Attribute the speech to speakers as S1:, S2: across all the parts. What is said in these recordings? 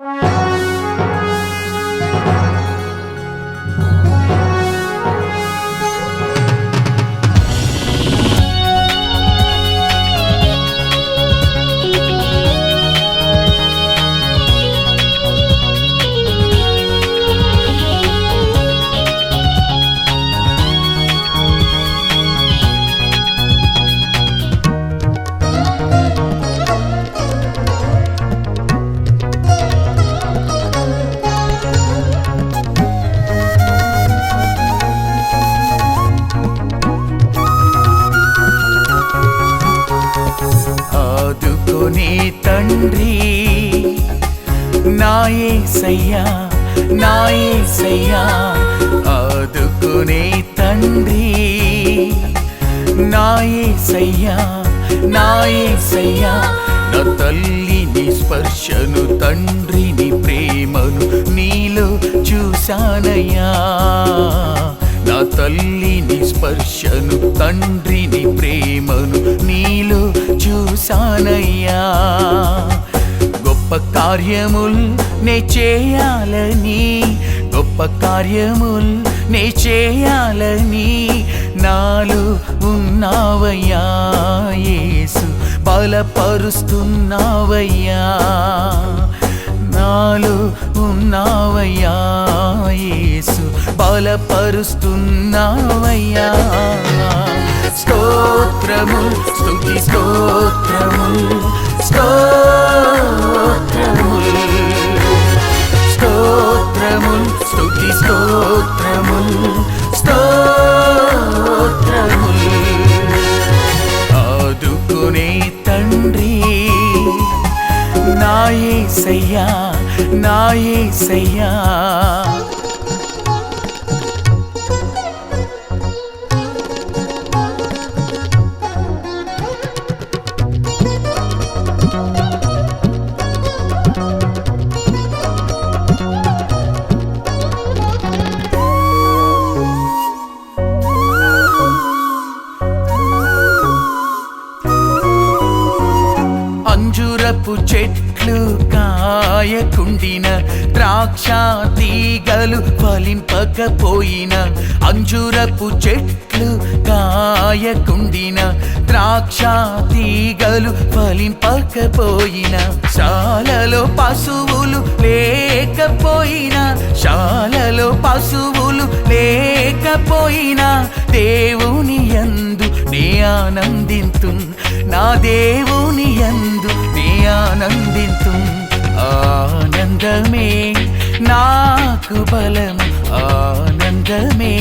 S1: ఆదుకునే తండ్రి. నాయే సయ్యా నాయే సయ్యా ఆదుకునే తండ్రి. నాయే సయ్యా నాయసయ్యా నాయసయ్యా నా తల్లిని స్పర్శను తండ్రిని ప్రేమను నీలో చూశానయ్యా. నా తల్లిని స్పర్శను తండ్రిని ప్రేమను నీలో చూశానయ్యా. కార్యముల్ నే చేయాలని గొప్ప కార్యముల్ నే చేయాలని నాలు ఉన్నావయ్యా యేసు. బలపరుస్తున్నావయ్యా నాలు ఉన్నావయ్యా యేసు. బలపరుస్తున్నావయ్యా. స్తోత్రము స్తుతి స్తోత్రము స్తోత్రము నాయసయ్యా అంజురపు చెట్లు కాయకుండిన ద్రాక్ష తీగలు ఫలింపకపోయిన అంజురపు చెట్లు కాయకుండిన ద్రాక్ష తీగలు ఫలింపకపోయిన శాలలో పశువులు లేకపోయినా శాలలో పశువులు లేకపోయినా దేవుని యందు నే ఆనందింతు నా దేవుని యందు నే ఆనందింతు ఆనందమే నాకు బలము ఆనందమే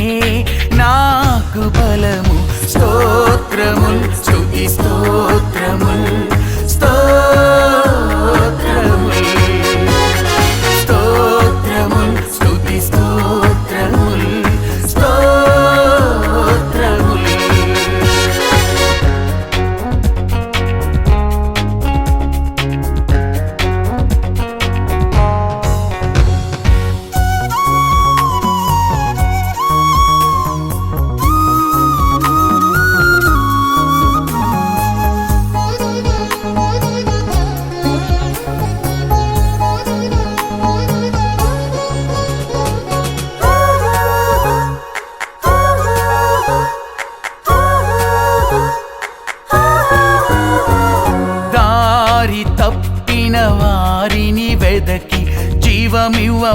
S1: నాకు బలము స్తోత్రముల్ స్తుతి స్తోత్రముల్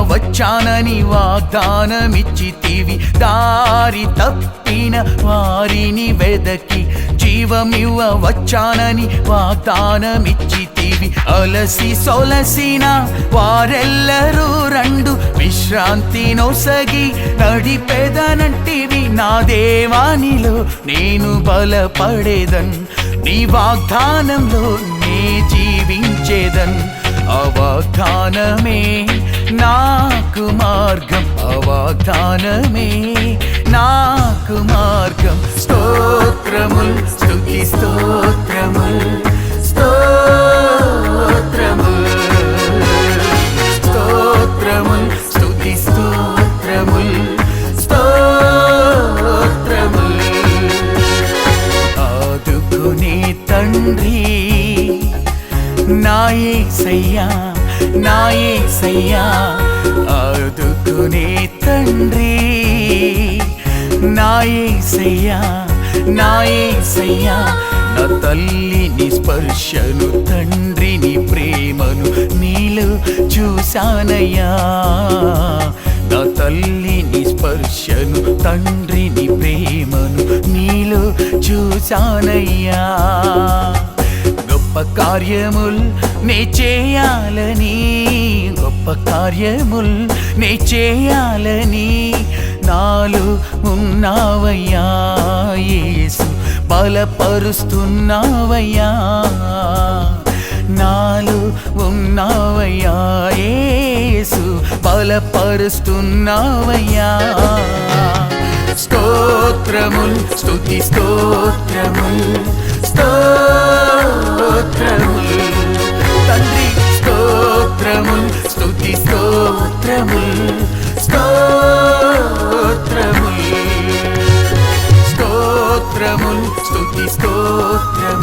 S1: వచ్చానని వాగ్దానమిచ్చితివి. దారి తప్పిన వారిని వెదకి జీవమివ్వ వచ్చానని వాగ్దానమిచ్చితివి. అలసి సొలసిన వారెల్లరూ రెండు విశ్రాంతి నొసగి నడిపెదనంటివి. నా దేవానిలో నేను బలపడేదన్ నీ వాగ్దానంలో నే జీవించేదన్. ఆ వాగ్దానమే నాకు మార్గం ఆ వాగ్దానమే నాకు మార్గం స్తోత్రముల్ తండ్రి నాయసయ్యా నాయసయ్యా ఏసయ్యా ఆదుకునే తండ్రి. నా ఏసయ్యా నా ఏసయ్యా నా తల్లిని స్పర్శను తండ్రిని ప్రేమను నీలో చూశానయ్యా. నా తల్లిని స్పర్శను తండ్రిని ప్రేమను నీలో చూశానయ్యా. గొప్ప కార్యముల్ నే చేయాలని గొప్ప కార్యముల్ నే చేయాలని నాలు ఉన్నావయ్యా యేసు. బలపరుస్తున్నావయ్యా నాలు ఉన్నావయ్యా యేసు. బలపరుస్తున్నావయ్యా. స్తోత్రముల్ స్తుతి స్తోత్రముల్ స్తోత్రముల్. తండ్రి స్తోత్రముల్. స్తుతి స్తోత్రముల్. స్తోత్రముల్. స్తోత్రముల్. స్తుతి స్తోత్రముల్.